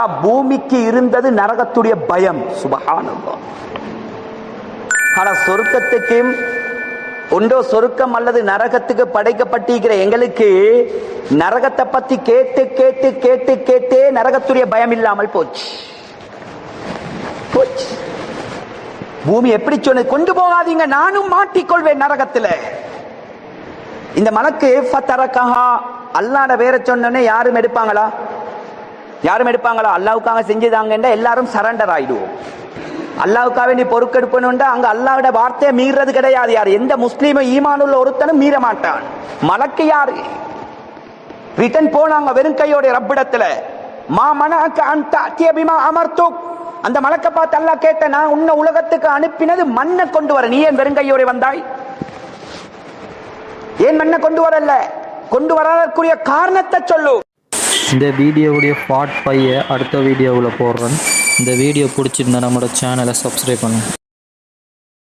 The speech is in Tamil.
பூமிக்கு இருந்தது நரகத்துடைய பயம். சுபகானந்தம் ஆனா சொருக்கத்துக்கும் ஒன்றோ சொருக்கம் அல்லது நரகத்துக்கு படைக்கப்பட்டிருக்கிற எங்களுக்கு நரகத்தை பத்தி கேட்டு கேட்டு கேட்டு கேட்டே நரகத்துடைய பயம் இல்லாமல் போச்சு. போச்சு. பூமி எப்படி சொன்னது கொண்டு போகாதீங்க நானும் மாட்டிக்கொள்வேன் நரகத்துல. இந்த மலக்கு ஃபத்தரக்கஹா அல்லாட வேற சொன்னோன்னே யாரும் எடுப்பாங்களா? யாரும் எடுப்பாங்களா? அல்லாவுக்காக செஞ்சுதாங்கன்ற எல்லாரும் சரண்டர் ஆயிடுவோம். அல்லாவுக்காக நீ பொறுக்கெடுப்பணுண்டா அங்க அல்லாவோட வார்த்தையை மீறது கிடையாது யார். எந்த முஸ்லீமும் ஈமானுள்ள ஒருத்தனும் மீற மாட்டான். மலக்கு யாரு? ரிட்டன் போனாங்க வெறும் கையோட ரப்பிடத்துல. மா மனக்கு அந்த அத்தியபிமா அமர்த்தோ அந்த மலக்க பார்த்து அல்லா கேட்ட நான் உன்னை உலகத்துக்கு அனுப்பினது மண்ணை கொண்டு வர. நீ ஏன் வெறுங்கையோட வந்தாய்? ஏன் மண்ணை கொண்டு வரல? கொண்டு வராதற்குரிய காரணத்தை சொல்லு. இந்த வீடியோவுடைய பார்ட் ஃபையை அடுத்த வீடியோவில் போடுறேன். இந்த வீடியோ பிடிச்சிருந்தா நம்மளோட சேனலை சப்ஸ்கிரைப் பண்ணுங்கள்